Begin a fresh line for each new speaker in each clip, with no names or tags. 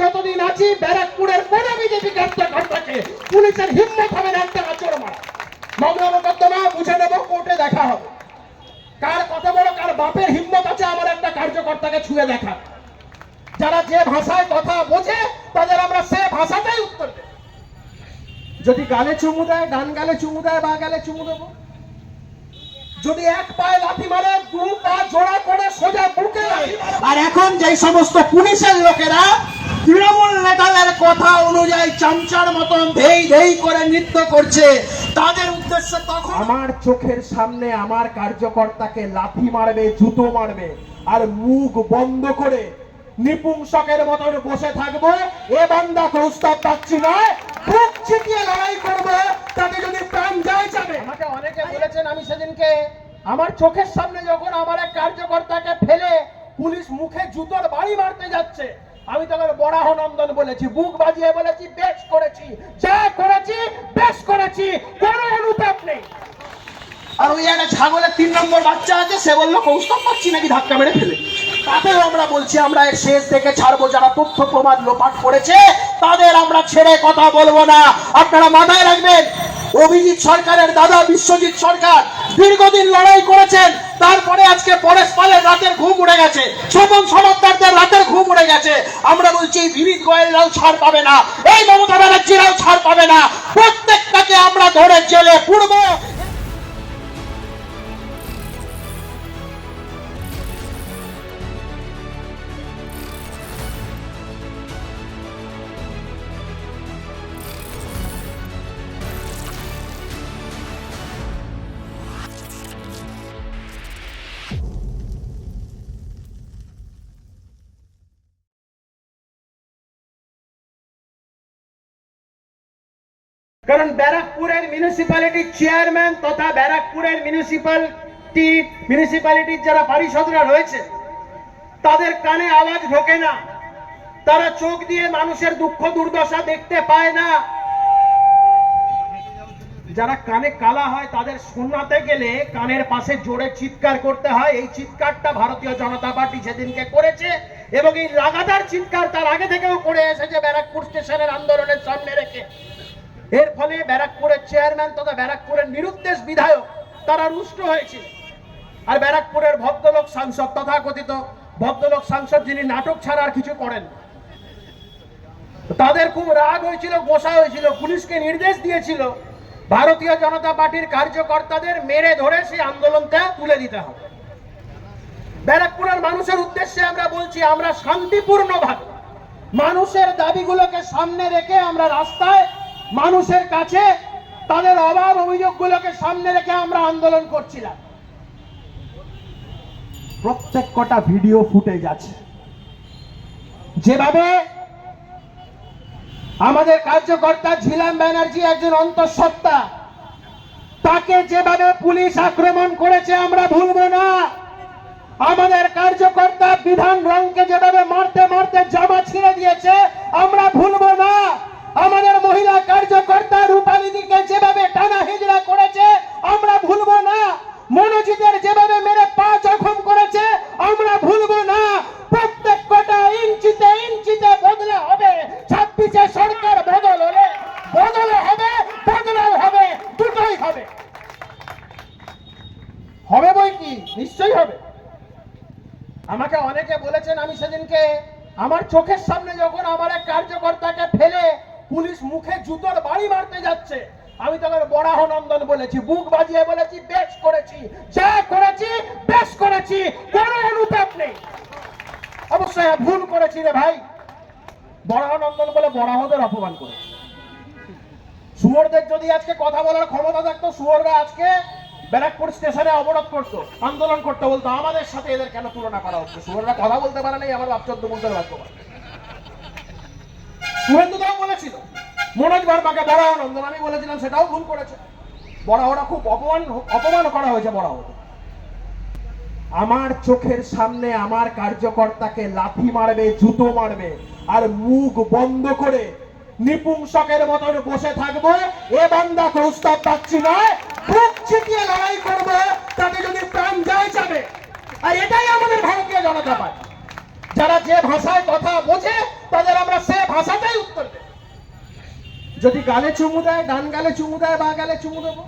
যতদিন আছি, ব্যারাকপুরের কোন বিজেপি কার্যকর্তাকে পুলিশের হিম্মত হবে না, একটা চোর মারা মামলা মোকদ্দমা, বুঝে নেব, কোর্টে দেখা হবে। কার কত বড়, কার বাপের হিম্মত আছে আমার একটা কার্যকর্তাকে ছুঁয়ে দেখা। যারা যে ভাষায় কথা বোঝে, তাদের আমরা সে ভাষাটাই উত্তর দেব। যদি গালে চুমু দেয় গান গালে চুমু দেয়, বা গালে চুমু দেবো। যদি এক পায়ে লাথি মারে, দু পা জোড়া করে সোজা বুকে
আর এখন যে সমস্ত পুলিশের লোকেরা তৃণমূল নেতাদের কথা অনুযায়ী চামচার মতন ধেই ধেই করে নৃত্য করছে। তাদের উদ্দেশ্য তখন
আমার চোখের সামনে আমার কার্যকর্তাকে লাথি মারবে জুতো মারবে আর মুখ বন্ধ করে নিপুংসকের মতন বসে থাকব। এ বান্দা প্রস্তাব পাচ্ছি নয় বুক চিতিয়ে লড়াই করব তাতে যদি প্রাণ যায় যাবে। আমাকে অনেকে বলেছেন আমি সেদিনকে আমার চোখের সামনে যখন আমার এক কার্যকর্তাকে ফেলে পুলিশ মুখে জুতোর বাড়ি মারতে যাচ্ছে আমি তখন বরাহ নন্দন বলেছি, বুক বাজিয়ে বলেছি, বেশ করেছি, যা করেছি, বেশ করেছি, কোনো অনুতাপ নেই।
আর ওই একটা ছাগলের তিন নম্বর বাচ্চা আছে, সে বলল, কৌস্তব পাচ্ছি নাকি ধাক্কা মেরে ফেলে? তাতেও আমরা বলছি, আমরা এর শেষ থেকে ছাড়বো, যারা তথ্য প্রমাণ লোপাট করেছে, তাদের আমরা ছেড়ে কথা বলব না। আপনারা মাথায় রাখবেন অভিজিৎ সরকারের দাদা বিশ্বজিৎ সরকার দীর্ঘদিন লড়াই করেছেন, তারপরে আজকে পরেশ পালের রাতের ঘুম উড়ে গেছে স্বপন সমাদ্দারদের রাতের ঘুম উড়ে গেছে। আমরা বলছি, বিনীত গোয়েলরাও ছাড় পাবে না, এই মমতা ব্যানার্জিরাও ছাড় পাবে না। প্রত্যেকটাকে আমরা ধরে জেলে পুড়বো।
কারণ ব্যারাকপুরের মিউনিসিপ্যালিটির চেয়ারম্যান তথা ব্যারাকপুরের মিউনিসিপ্যালিটি মিউনিসিপ্যালিটির যারা পারিষদরা রয়েছে, তাদের কানে আওয়াজ ঢোকে না। তারা চোখ দিয়ে মানুষের দুঃখ দুর্দশা দেখতে পায় না। যারা কানে কালা হয়, তাদের শোনাতে গেলে কানের পাশে জোরে চিৎকার করতে হয়। এই চিৎকারটা ভারতীয় জনতা পার্টি সেদিনকে করেছে, এবং এই লাগাতার চিৎকার তার আগে থেকেও করে এসেছে ব্যারাকপুর স্টেশনের আন্দোলনের সামনে রেখে। এর ফলে ব্যারাকপুরের চেয়ারম্যান তথা ব্যারাকপুরের নিরুদ্দেশ বিধায়ক তারা রুষ্ট হয়েছিল আর ব্যারাকপুরের ভদ্রলোক সাংসদ, তথাকথিত ভদ্রলোক সাংসদ যিনি নাটক ছাড়া আর কিছু করেন। তাদের খুব রাগ হয়েছিল, গোসা হয়েছিল, পুলিশকে নির্দেশ দিয়েছিল, ভারতীয় জনতা পার্টির কার্যকর্তাদের মেরে ধরে সেই আন্দোলনটা তুলে দিতে হবে ব্যারাকপুরের মানুষের উদ্দেশ্যে আমরা বলছি, আমরা শান্তিপূর্ণভাবে মানুষের দাবিগুলোকে সামনে রেখে আমরা রাস্তায় মানুষের কাছে তাদের অভাব অভিযোগগুলোকে সামনে রেখে আমরা আন্দোলন করছিলাম। প্রত্যেক কটা ভিডিও ফুটেজ আছে। যেভাবে আমাদের কার্যকর্তা ঝিলাম ব্যানার্জি একজন অন্তঃসত্ত্বা, তাকে যেভাবে পুলিশ আক্রমণ করেছে আমরা ভুলবো না। আমাদের কার্যকর্তা বিধান রংকে যেভাবে মারতে মারতে জামা ছিঁড়ে দিয়েছে, আমরা ভুলবো না। আমাদের মহিলা কার্যকর্তা রূপালিদিকে যেভাবে টানা হিজড়া করেছে, আমরা ভুলবো না। মনোজিতের যেভাবে মেরে পা জখম করেছে, আমরা ভুলবো না। প্রত্যেক কটা ইঞ্চিতে ইঞ্চিতে বদলে হবে। ছাব্বিশে সরকার বদল হলে বদলে হবে, বদলাও হবে, দুটোই হবে। হবে বই কি? নিশ্চয়ই হবে। আমাকে অনেকে বলেছেন আমি সেদিনকে আমার চোখের সামনে যখন আমার এক কার্যকর্তাকে ফেলে পুলিশ মুখে জুতোর বাড়ি মারতে যাচ্ছে আমি তখন বরাহ বলেছি বুক বাজিয়ে বলেছি, বেশ করেছি, যা করেছি, বেশ করেছি, কোনো অনুতাপ নেই। অবশ্যই ভুল করেছি রে ভাই। বরাহ নন্দন বলে বরাহদের অপমান করেছি। শুয়োরদের যদি আজকে কথা বলার ক্ষমতা থাকতো শুয়োররা আজকে ব্যারাকপুর স্টেশনে অবরোধ করতো, আন্দোলন করতে, বলতো, আমাদের সাথে এদের কেন তুলনা করা হচ্ছে? শুয়োররা কথা বলতে পারে নাই, আমার বাপচন্দ্র মুখের ভাগ্যবান বলেছিল, মনোজ বার্মাকে আমি বলেছিলাম, সেটাও ভুল করেছে। বড়াহরা খুব অপমান অপমান করা হয়েছে বড়াহকে আমার চোখের সামনে আমার কার্যকর্তাকে লাথি মারবে, জুতো মারবে, আর মুখ বন্ধ করে নিপুংসকের মতন বসে থাকব। এ বান্দা প্রস্তাব পাচ্ছি নয় চিতিয়ে লড়াই করব, তাতে যদি প্রাণ যায় যাবে। আর এটাই আমাদের ভারতীয় জনতা পার্টি। যারা যে ভাষায় কথা বোঝে, তাদের আমরা সে যদি গালে চুমু দেয়, ডান গালে চুমু দেয়, বা গালে চুমু দেবো।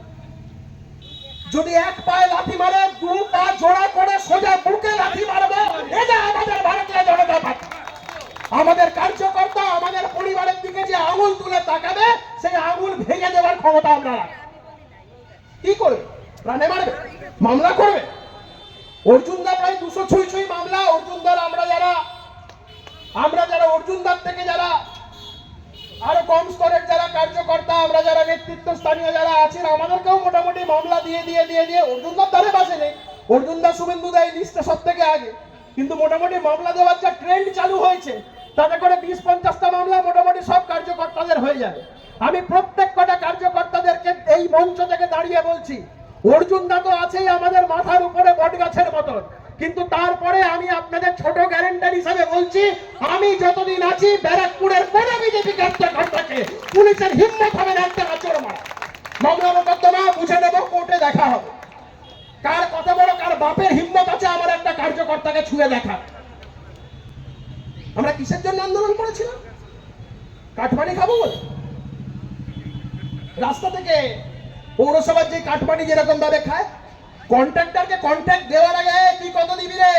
যদি এক পায়ে লাথি মারে দু পা জোড়া করে সোজা বুকে লাথি মারবে এটা আমাদের ভারতীয় জনতা পার্টি। আমাদের কার্যকর্তা, আমাদের পরিবারের দিকে যে আঙুল তুলে তাকাবে, সেই আঙুল ভেঙে দেওয়ার ক্ষমতা আমরা কি করবে? প্রাণে মারবে? মামলা করবে? অর্জুনদা প্রায় দুশো ছুঁই ছুঁই মামলা। অর্জুনদার আমরা যারা আমরা যারা অর্জুনদার থেকে যারা আরও কম স্তরের যারা কার্যকর্তা, আমরা যারা নেতৃত্ব স্থানীয় যারা আছেন, আমাদেরকেও মোটামুটি মামলা দিয়ে দিয়ে দিয়ে দিয়ে অর্জুনদার ধারে পাশে নেই। অর্জুনদা শুভেন্দু দেয় লিস্টে সব থেকে আগে। কিন্তু মোটামুটি মামলা দেওয়ার যে ট্রেন্ড চালু হয়েছে, তাতে করে বিশ পঞ্চাশটা মামলা মোটামুটি সব কার্যকর্তাদের হয়ে যাবে। আমি প্রত্যেক কটা কার্যকর্তাদেরকে এই মঞ্চ থেকে দাঁড়িয়ে বলছি অর্জুনদা তো আছেই আমাদের মাথার উপরে বট গাছের মতন। কিন্তু তারপরে আমি আপনাদের ছোট গ্যারেন্টার হিসাবে বলছি, আমি যতদিন আছি ব্যারাকপুরের কোন বিজেপি কার্যকর্তাকে পুলিশের হিম্মত হবে না, একটা কাচর মারা মামলা মোকদ্দমা বুঝে নেব, কোর্টে দেখা হবে। কার কত বড়, কার বাপের হিম্মত আছে আমার একটা কার্যকর্তাকে ছুঁয়ে দেখা। আমরা কিসের জন্য আন্দোলন করেছিলাম? কাঠমানি খাব রাস্তা থেকে পৌরসভার যে কাঠমানি যেরকম ভাবে খায় কন্ট্রাক্টরকে কন্ট্রাক্ট দেওয়ার আগে তুই কত দিবি রে?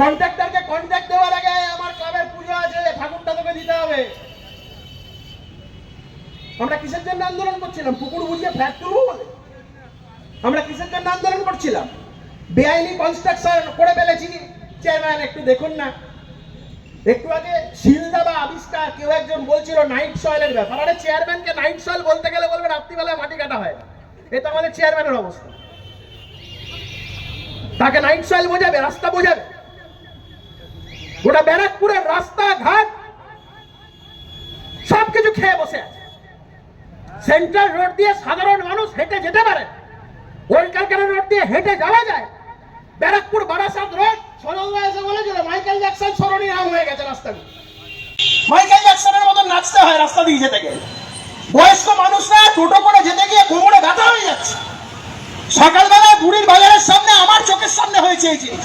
কন্ট্রাক্টরকে কন্ট্রাক্ট দেওয়ার আগে, আমার ক্লাবের পুজো আছে, ঠাকুরটা তোকে দিতে হবে। আমরা কিসের জন্য আন্দোলন করছিলাম? পুকুর বুঝিয়ে ফ্ল্যাট তুলবো বলে? আমরা কিসের জন্য আন্দোলন করছিলাম? বেআইনি কনস্ট্রাকশন করে ফেলেছি। চেয়ারম্যান একটু দেখুন না। একটু আগে শিলদা বা আবিষ্কার, কেউ একজন বলছিল নাইট সয়েলের ব্যাপার। আরে চেয়ারম্যানকে নাইট সয়েল বলতে গেলে বলবে রাত্রিবেলায় মাটি কাটা হয় এটা আমাদের চেয়ারম্যানের অবস্থা। তাকে নাইট সয়েল বোঝাবে, রাস্তা বোঝাবে। গোটা ব্যারাকপুরের রাস্তা ঘাট সবকিছু খেয়ে বসে আছে। সেন্ট্রাল রোড দিয়ে সাধারণ মানুষ হেঁটে যেতে পারে। ওল্ড ক্যালকাটা রোড দিয়ে হেঁটে যাওয়া যায়। ব্যারাকপুর বারাসাত রোড সরলদা এসে বলেছিল মাইকেল জ্যাকসন নাম হয়ে গেছে রাস্তাগুলো
মাইকেল জ্যাকসনের মতন নাচতে হয় রাস্তা দিয়ে যেতে গেলে বয়স্ক মানুষরা টোটো করে যেতে গিয়ে কোমরে ব্যথা হয়ে যাচ্ছে। সকালবেলা বুড়ির বাজারের সামনে আমার চোখের সামনে হয়েছে এই জিনিস।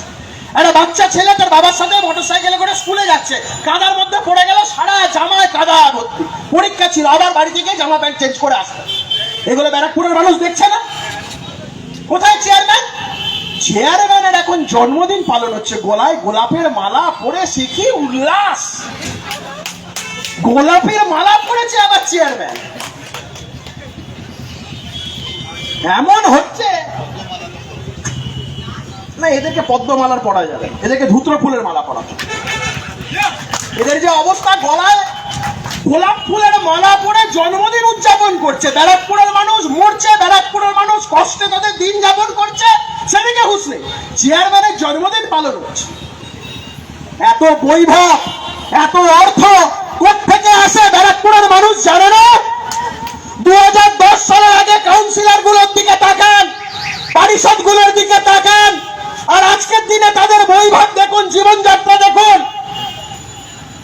একটা বাচ্চা ছেলে তার বাবার সাথে মোটর সাইকেলে করে স্কুলে যাচ্ছে। কাদার মধ্যে পড়ে গেল সারা জামায় কাদা ভর্তি পরীক্ষা ছিল, আবার বাড়ি থেকে জামা প্যান্ট চেঞ্জ করে আসতে এগুলো ব্যারাকপুরের মানুষ দেখছে না? কোথায় চেয়ারম্যান চেয়ারম্যানের এখন জন্মদিন পালন হচ্ছে। গলায় গোলাপের মালা পরে শিখি উল্লাস। গোলাপের মালা পড়েছে আবার চেয়ারম্যান এমন হচ্ছে। না, এদেরকে পদ্মমালার পড়া যাবে। এদেরকে ধুত্র ফুলের মালা পড়া। এদের যে অবস্থা গলায় গোলাপ ফুলের মালা পরে জন্মদিন উদযাপন করছে। ব্যারাকপুরের মানুষ মরছে, ব্যারাকপুরের মানুষ কষ্টে তাদের দিন যাপন করছে, সেদিকে হুঁশ নেই। চেয়ারম্যানের জন্মদিন পালন হচ্ছে। এত বৈভব, এত অর্থ থেকে আসে ব্যারাকপুরের মানুষ জানে না? দুহাজার দশ সালের আগে কাউন্সিলরগুলোর দিকে তাকান পারিষদগুলোর দিকে তাকান, আর আজকের দিনে তাদের বৈভব দেখুন, জীবনযাত্রা দেখুন।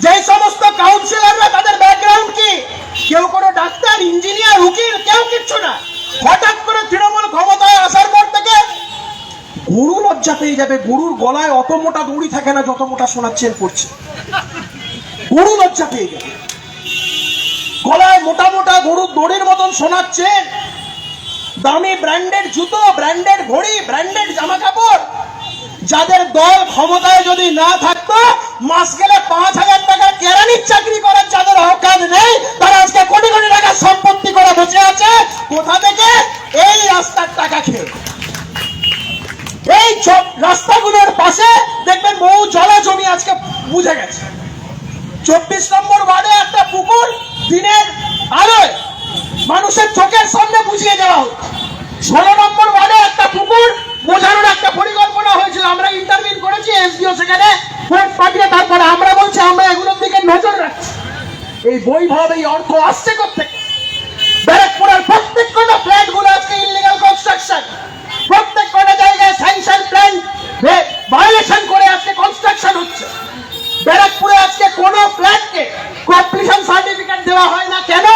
যে সমস্ত কাউন্সিলররা তাদের ব্যাকগ্রাউন্ড কি? কেউ কোনো ডাক্তার ইঞ্জিনিয়ার উকিল, কেউ কিচ্ছু না। হঠাৎ করে তৃণমূল ক্ষমতায় আসার পর থেকে গরু লজ্জা পেয়ে যাবে। গরুর গলায় অত মোটা দড়ি থাকে না, যত মোটা চেন পড়ছে। গরু লজ্জা পেয়ে যাবে গলায় মোটা মোটা গরুর দড়ির মতন চেন দামি ব্র্যান্ডেড জুতো ব্র্যান্ডেড ঘড়ি ব্র্যান্ডেড জামা কাপড় যাদের দল ক্ষমতায় যদি না থাকতো, মাস গেলে পাঁচ হাজার টাকা কেরানির চাকরি করার যাদের অকাজ নেই, তারা আজকে কোটি কোটি টাকার সম্পত্তি করে বসে আছে। কোথা থেকে? এই রাস্তার টাকা খেয়ে। এই রাস্তাগুলোর পাশে দেখবেন বহু জলা জমি আজকে বুঝে গেছে। চব্বিশ নম্বর ওয়ার্ডে একটা পুকুর দিনের আলোয় মানুষের চোখের সামনে বুঝিয়ে দেওয়া হচ্ছে ষোলো নম্বর ওয়ার্ডে একটা পুকুর বোঝানোর একটা পরিকল্পনা হয়েছিল। আমরা ইন্টারভিউ করেছি, এসডিও সেখানে ভোট পাঠিয়ে তারপরে আমরা বলছি, আমরা এগুলোর দিকে নজর রাখছি। এই বৈভব, এই অর্থ আসছে কোথেকে ব্যারাকপুরের প্রত্যেক কটা ফ্ল্যাটগুলো আজকে ইলিগাল কনস্ট্রাকশন প্রত্যেক কটা জায়গায় স্যাংশন প্ল্যান ভায়োলেশন করে আজকে কনস্ট্রাকশন হচ্ছে। ব্যারাকপুরে আজকে কোনো ফ্ল্যাটকে কমপ্লিশন সার্টিফিকেট দেওয়া হয় না কেন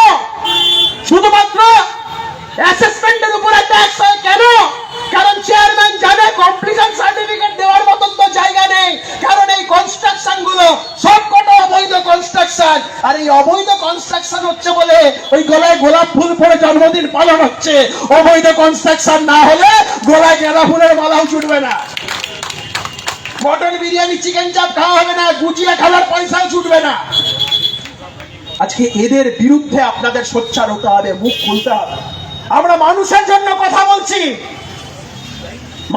শুধুমাত্র অ্যাসেসমেন্টের উপরে ট্যাক্স হয় কেন কারণ চেয়ারম্যান জানে কমপ্লিশন সার্টিফিকেট দেওয়ার মতন তো জায়গা নেই কারণ এই কনস্ট্রাকশনগুলো সব কটা অবৈধ কনস্ট্রাকশন কনস্ট্রাকশন আর এই অবৈধ কনস্ট্রাকশন হচ্ছে বলে ওই গলায় গোলাপ ফুল পরে জন্মদিন হচ্ছে অবৈধ কনস্ট্রাকশন না হলে গলায় গেঁদা ফুলের মালাও ছুটবে না। মটন বিরিয়ানি চিকেন চাপ খাওয়া হবে না, গুজিয়া খাওয়ার পয়সাও ছুটবে না। আজকে এদের বিরুদ্ধে আপনাদের সোচ্চার হতে হবে, মুখ খুলতে হবে। আমরা মানুষের জন্য কথা বলছি।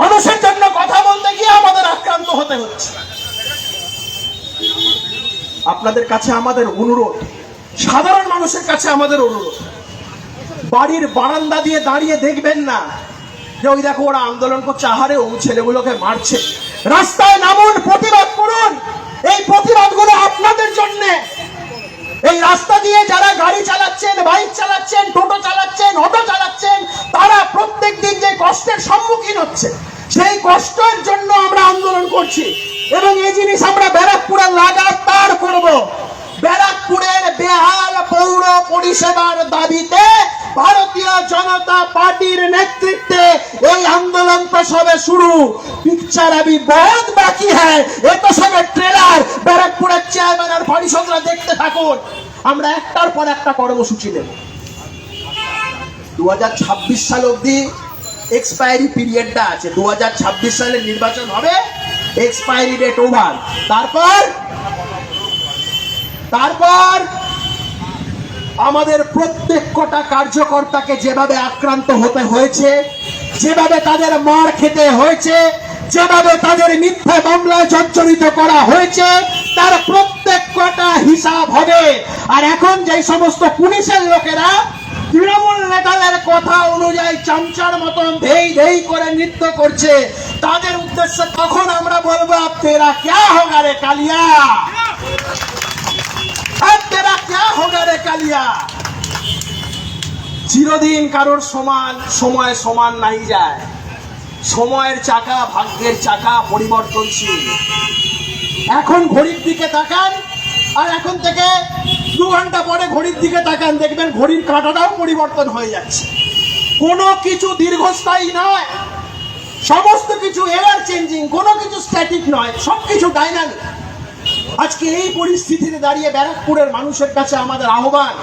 মানুষের জন্য কথা বলতে গিয়ে আমাদের আক্রান্ত হতে হচ্ছে। আপনাদের কাছে আমাদের অনুরোধ, সাধারণ মানুষের কাছে আমাদের অনুরোধ। বাড়ির বারান্দা দিয়ে দাঁড়িয়ে দেখবেন না যে ওই দেখো ওরা আন্দোলন করছে, আহারে, ও ছেলেগুলোকে মারছে। রাস্তায় নামুন, প্রতিবাদ করুন। এই প্রতিবাদগুলো আপনাদের জন্যে। এই রাস্তা দিয়ে যারা গাড়ি চালাচ্ছেন, বাইক চালাচ্ছেন, টোটো চালাচ্ছেন, অটো চালাচ্ছেন, তারা প্রত্যেক দিন যে কষ্টের সম্মুখীন হচ্ছে, সেই কষ্টের জন্য আমরা আন্দোলন করছি। এবং এই জিনিস আমরা ব্যারাকপুরে লাগাতার করব। ব্যারাকপুরের বেহাল পৌর পরিষেবার দাবিতে ভারতীয় জনতা পার্টির নেতৃত্বে এই আন্দোলন তো সবে শুরু। পিকচার আবি বহুত বাকি হ্যায় এ তো সবে ট্রেলার ব্যারাকপুরের চেয়ারম্যান আর পরিষদরা দেখতে থাকুন। আমরা একটার পর একটা কর্মসূচি নেব। দু হাজার ছাব্বিশ সাল অবধি এক্সপায়ারি পিরিয়ডটা আছে। দু হাজার ছাব্বিশ সালে নির্বাচন হবে। এক্সপায়ারি ডেট ওভার তারপর? তারপর আমাদের প্রত্যেক কটা কার্যকর্তাকে যেভাবে আক্রান্ত হতে হয়েছে, যেভাবে তাদের মার খেতে হয়েছে, যেভাবে তাদের মিথ্যা মামলায় জর্জরিত করা হয়েছে, তার প্রত্যেক কটা হিসাব হবে। আর এখন যে সমস্ত পুলিশের লোকেরা তৃণমূল নেতাদের কথা অনুযায়ী চামচার মতন ধেই ধেই করে নৃত্য করছে, তাদের উদ্দেশ্যে তখন আমরা বলব "আব তেরা ক্যা হোগা রে কালিয়া? তেরা ক্যা হোগা রে কালিয়া। চিরদিন কারোর সমান, সময় সমান নাই যায়। সময়ের চাকা, ভাগ্যের চাকা পরিবর্তনশীল। এখন ঘড়ির দিকে তাকান, আর এখন থেকে দু ঘণ্টা পরে ঘড়ির দিকে তাকান, দেখবেন ঘড়ির কাঁটাটাও পরিবর্তন হয়ে যাচ্ছে। কোনো কিছু দীর্ঘস্থায়ী নয়। সমস্ত কিছু এয়ার চেঞ্জিং কোনো কিছু স্ট্যাটিক নয়। সব কিছু ডাইনামিক আজকে এই পরিস্থিতিতে দাঁড়িয়ে ব্যারাকপুরের মানুষের কাছে আমাদের আহ্বান,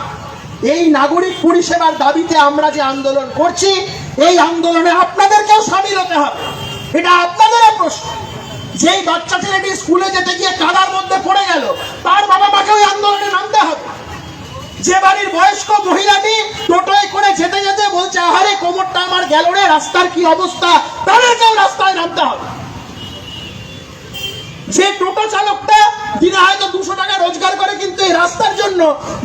এই নাগরিক পরিষেবার দাবিতে আমরা যে আন্দোলন করছি, এই আন্দোলনে আপনাদেরকেও সামিল হতে হবে। এটা আপনাদের প্রশ্ন। যেই বাচ্চা ছেলেটি স্কুলে যেতে গিয়ে কাদার মধ্যে পড়ে গেল, তার বাবা মাকে ওই আন্দোলনে নামতে হবে। যে বাড়ির বয়স্ক মহিলাটি টোটোয় করে যেতে যেতে বলছে, আহারে, কোমরটা আমার গেল রে, রাস্তার কি অবস্থা? তাদেরকেও রাস্তায় নামতে হবে। যে টোটো চালকটা দিনে হয়তো দুশো টাকা রোজগার করে, কিন্তু এই রাস্তার জন্য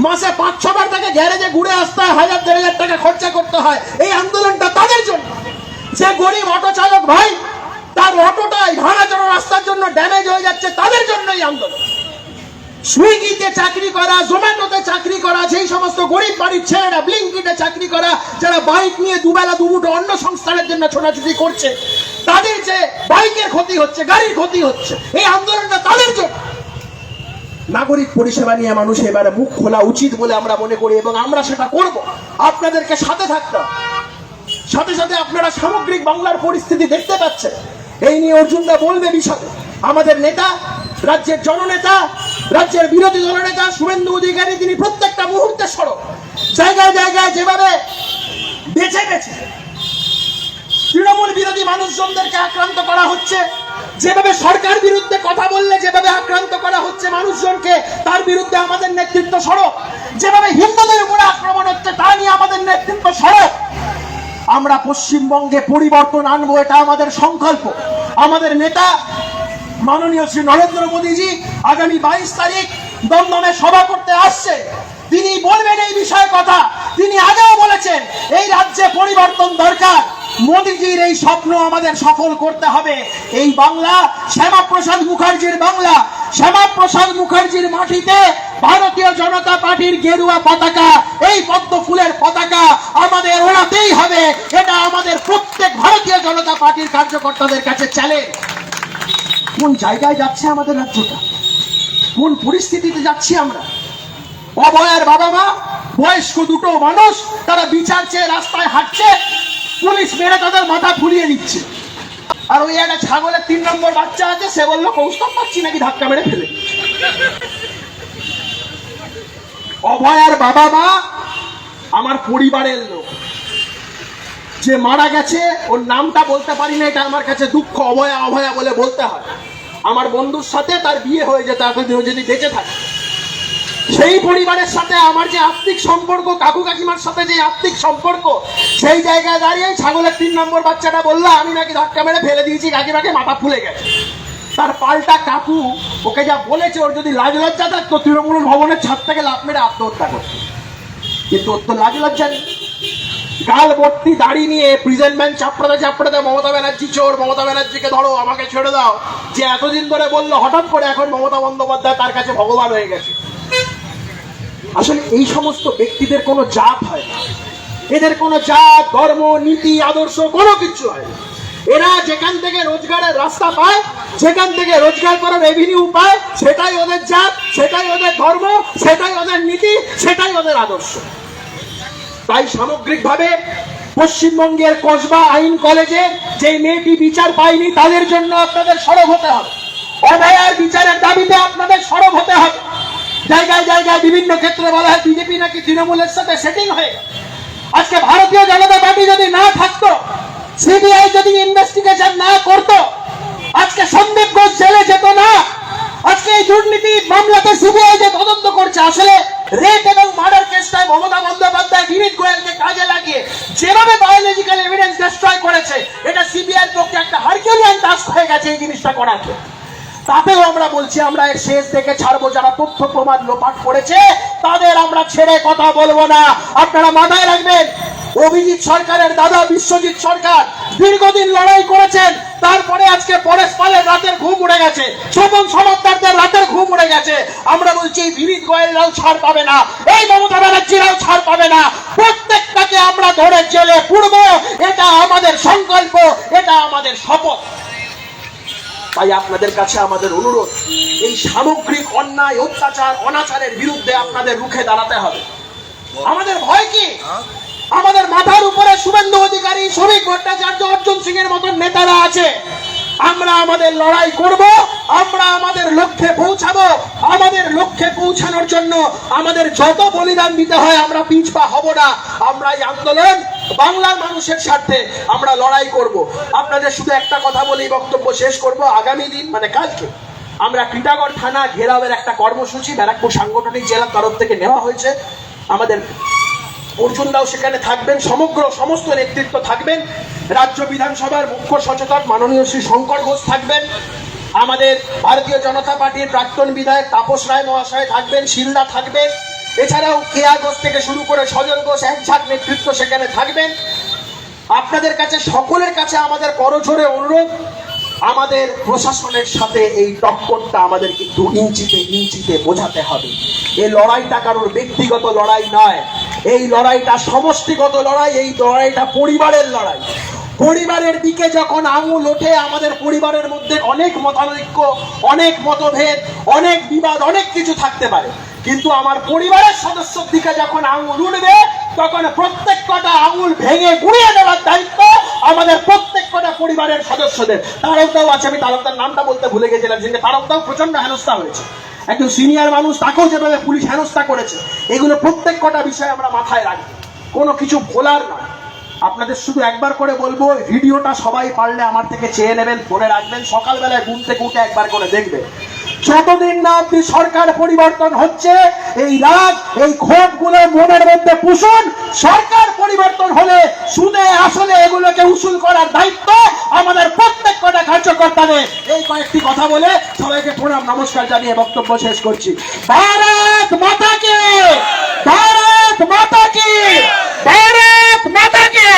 মাসে পাঁচ, ছবার তাকে গ্যারেজে ঘুরে আসতে হয়, হাজার, দেড় হাজার টাকা খরচা করতে হয়। এই আন্দোলনটা তাদের জন্য। যে গরিব অটো চালক ভাই, তার অটোটাই ভাড়া চড়া রাস্তার জন্য ড্যামেজ হয়ে যাচ্ছে, তাদের জন্য এই আন্দোলন। সুইগিতে চাকরি করা, জোম্যাটোতে চাকরি করা সেই সমস্ত গরিব বাড়ির ছেলেরা ব্লিঙ্কিতে চাকরি করা, যারা বাইক নিয়ে দুবেলা দুমুটো অন্য সংস্থানের জন্য ছোটাছুটি করছে, তাদের যে বাইকের ক্ষতি হচ্ছে, গাড়ির ক্ষতি হচ্ছে, এই আন্দোলনটা তাদের জন্য। নাগরিক পরিষেবা নিয়ে মানুষ এবারে মুখ খোলা উচিত বলে আমরা মনে করি এবং আমরা সেটা করব। আপনাদেরকে সাথে থাকতে। সাথে সাথে আপনারা সামগ্রিক বাংলার পরিস্থিতি দেখতে পাচ্ছেন। এই নিয়ে অর্জুনদা বলবে বিষয়ে। আমাদের নেতা, রাজ্যের জননেতা, রাজ্যের বিরোধী দলনেতা শুভেন্দু অধিকারী, তিনি প্রত্যেকটা মুহূর্তে সড়ক জায়গায় জায়গায় যেভাবে বেছে বেছে তৃণমূল বিরোধী মানুষজনদেরকে আক্রান্ত করা হচ্ছে যেভাবে সরকার বিরুদ্ধে কথা বললে, যেভাবে আক্রান্ত করা হচ্ছে মানুষজনকে, তার বিরুদ্ধে আমাদের নেতৃত্ব সড়ক যেভাবে হিন্দুদের উপরে আক্রমণ হচ্ছে, তা নিয়ে আমাদের নেতৃত্ব সড়ক আমরা পশ্চিমবঙ্গে পরিবর্তন আনব, এটা আমাদের সংকল্প। আমাদের নেতা মাননীয় শ্রী নরেন্দ্র মোদীজি আগামী বাইশ তারিখ দমদমে সভা করতে আসছে। তিনি বলবেন এই বিষয়ে কথা। তিনি আগেও বলেছেন, এই রাজ্যে পরিবর্তন দরকার। মোদীজির এই স্বপ্ন আমাদের সফল করতে হবে। এই বাংলা, শ্যামাপ্রসাদ মুখার্জির বাংলা, শ্যামাপ্রসাদ মুখার্জির মাটিতে ভারতীয় জনতা পার্টির গেরুয়া পতাকা, এই পদ্ম ফুলের পতাকা আমাদের ওড়াতেই হবে। এটা আমাদের প্রত্যেক ভারতীয় জনতা পার্টির কার্যকর্তাদের কাছে চ্যালেঞ্জ কোন জায়গায় যাচ্ছে আমাদের রাজ্যটা? কোন পরিস্থিতিতে যাচ্ছি আমরা? অভয়ের বাবা মা, বয়স্ক দুটো মানুষ, তারা বিচার চেয়ে রাস্তায় হাঁটছে পুলিশ মেরে তাদের মাথা ফুলিয়ে দিচ্ছে। আর ওই একটা ছাগলের তিন নম্বর বাচ্চা আছে, সে বলল, কৌস্তব পাচ্ছি নাকি ধাক্কা মেরে ফেলে? অভয়ার বাবা মা আমার পরিবারের লোক। যে মারা গেছে, ওর নামটা বলতে পারি না, এটা আমার কাছে দুঃখ, অভয়া অভয়া বলে বলতে হয়। আমার বন্ধুর সাথে তার বিয়ে হয়ে যেত ও যদি বেঁচে থাকে। সেই পরিবারের সাথে আমার যে আত্মিক সম্পর্ক, কাকু কাকিমার সাথে যে আত্মিক সম্পর্ক, সেই জায়গায় দাঁড়িয়ে ছাগলের তিন নম্বর বাচ্চাটা বলল, আমি নাকি ধাক্কা মেরে ফেলে দিয়েছি, কাকিমাকে মাথা ফুলে গেছে। তার পাল্টা কাকু ওকে যা বলেছে, ওর যদি লাজ লজ্জা থাকতো তৃণমূল ভবনের ছাদ থেকে লাভ মেরে আত্মহত্যা করতো। কিন্তু ওর তো লাজ লজ্জা নেই। গাল ভর্তি দাড়ি নিয়ে প্রেজেন্টমেন্ট চাপড়াতে চাপড়াতে মমতা ব্যানার্জি, চোর, মমতা ব্যানার্জিকে ধরো, আমাকে ছেড়ে দাও। যে এতদিন ধরে বলল, হঠাৎ করে এখন মমতা বন্দ্যোপাধ্যায় তার কাছে ভগবান হয়ে গেছে। আসলে এই সমস্ত ব্যক্তিদের কোনো জাত হয় না। এদের কোনো জাত, ধর্ম, নীতি, আদর্শ কোনো কিছু হয় না। এরা যেখান থেকে রোজগারের রাস্তা পায়, যেখান থেকে রোজগার করার রেভিনিউ পায়, সেটাই ওদের জাত, সেটাই ওদের ধর্ম, সেটাই ওদের নীতি, সেটাই ওদের আদর্শ। তাই সামগ্রিকভাবে পশ্চিমবঙ্গের কসবা আইন কলেজে যে মেয়েটি বিচার পায়নি, তাদের জন্য আপনাদের সরব হতে হবে। অভয়ার বিচারের দাবিতে আপনাদের সরব হতে হবে। জায়গায় জায়গায় বিভিন্ন ক্ষেত্রে বলা হয় বিজেপি নাকি তৃণমূলের সাথে সেটিং হয়ে আজকে ভারতীয় জনতা পার্টি যদি না থাকতো সিবিআই যদি ইনভেস্টিগেশন না করতো, আজকে সন্দীপ ঘোষ জেলে যেত না। আজকে এই দুর্নীতি মামলাতে সিবিআই যে তদন্ত করছে, আসলে রেট এবং মার্ডার কেসটায় মমতা বন্দ্যোপাধ্যায় বিনীত গোয়েলকে কাজে লাগিয়ে যেভাবে বায়োলজিক্যাল এভিডেন্স ডিস্ট্রয় করেছে, এটা সিবিআই পক্ষে একটা হারকিউলিয়ান টাস্ক হয়ে গেছে এই জিনিসটা করাতে তাতেও আমরা বলছি, আমরা এর শেষ দেখে ছাড়বো, যারা তথ্য প্রমাণ লোপাট করেছে, তাদের আমরা ছেড়ে কথা বলব না। আপনারা মাথায় রাখবেন, অভিজিৎ সরকারের দাদা বিশ্বজিৎ সরকার দীর্ঘদিন লড়াই করেছেন, তারপরে আজকে পরেশ পালের রাতের ঘুম উড়ে গেছে স্বপন সমাদ্দারদের রাতের ঘুম উড়ে গেছে। আমরা বলছি এই বিনীত গোয়েলরাও ছাড় পাবে না, এই মমতা ব্যানার্জিরাও ছাড় পাবে না। প্রত্যেকটাকে আমরা ধরে জেলে পুড়বো, এটা আমাদের সংকল্প, এটা আমাদের শপথ। তাই আপনাদের কাছে আমাদের অনুরোধ এই সামগ্রিক অন্যায় অত্যাচার অনাচারের বিরুদ্ধে আপনাদের রুখে দাঁড়াতে হবে। আমাদের ভয় কি? আমাদের মাথার উপরে শুভেন্দু অধিকারী শ্রমিক ভট্টাচার্য অর্জুন সিং এর মতন নেতারা আছে। আমরা আমাদের লড়াই করব আমরা আমাদের লক্ষ্যে পৌঁছাবো। আমাদের লক্ষ্যে পৌঁছানোর জন্য আমাদের যত বলিদান দিতে হয় আমরা পিছপা হব না। আমরা এই আন্দোলন বাংলার মানুষের স্বার্থে আমরা লড়াই করব। আপনাদের শুধু একটা কথা বলেই বক্তব্য শেষ করব, আগামী দিন মানে কালকে, আমরা ক্রীড়াগড় থানা ঘেরাওয়ের একটা কর্মসূচি, ব্যারাকপুর সাংগঠনিক জেলার তরফ থেকে নেওয়া হয়েছে। আমাদের অর্জুনরাও সেখানে থাকবেন, সমগ্র সমস্ত নেতৃত্ব থাকবেন। রাজ্য বিধানসভার মুখ্য সচেতক মাননীয় শ্রী শঙ্কর ঘোষ থাকবেন। আমাদের ভারতীয় জনতা পার্টির প্রাক্তন বিধায়ক তাপস রায় মহাশয় থাকবেন, শিলদা থাকবেন। এছাড়াও কেয়া ঘোষ থেকে শুরু করে সজল ঘোষ এক ঝাঁক নেতৃত্ব সেখানে থাকবেন। আপনাদের কাছে, সকলের কাছে আমাদের করজোরে অনুরোধ, আমাদের প্রশাসনের সাথে এই টক্করটা আমাদের কিন্তু ইঞ্চিতে ইঞ্চিতে বোঝাতে হবে। এই লড়াইটা কারোর ব্যক্তিগত লড়াই নয়। এই লড়াইটা সমষ্টিগত লড়াই, এই লড়াইটা পরিবারের লড়াই। পরিবারের দিকে যখন আঙুল ওঠে, আমাদের পরিবারের মধ্যে অনেক মতানৈক্য, অনেক মতভেদ, অনেক বিবাদ, অনেক কিছু থাকতে পারে। কিন্তু আমার পরিবারের সদস্যর দিকে যখন আঙুল উঠবে, তখন প্রত্যেক কটা আঙুল ভেঙে গুঁড়িয়ে দেওয়ার দায়িত্ব আমাদের প্রত্যেক কটা পরিবারের সদস্যদের। তারকদাও আছে, আমি তারকদার নামটা বলতে ভুলে গেছিলাম যে তারকদাও প্রচণ্ড হেনস্থা হয়েছে। একজন সিনিয়র মানুষ তাকেও যেভাবে পুলিশ হেনস্থা করেছে, এগুলো প্রত্যেক কটা বিষয় আমরা মাথায় রাখি। কোনো কিছু ভোলার নয় আপনাদের শুধু একবার করে বলব ভিডিওটা সবাই পারলে আমার থেকে চেয়ে নেবেন, ফোনে রাখবেন, সকালবেলায় ঘুম থেকে উঠে একবার করে দেখবেন। যতদিন না অব্দি সরকার পরিবর্তন হচ্ছে, এই রাগ, এই ক্ষোভগুলো মনের মধ্যে পুষুন, সরকার পরিবর্তন হলে সুদে আসলে এগুলোকে উসুল করার দায়িত্ব আমাদের প্রত্যেক কটা কার্যকর্তা এই কয়েকটি কথা বলে সবাইকে প্রণাম, নমস্কার জানিয়ে বক্তব্য শেষ করছি। ভারত মাতাকে ভারত মাতাকে ভারত মাতাকে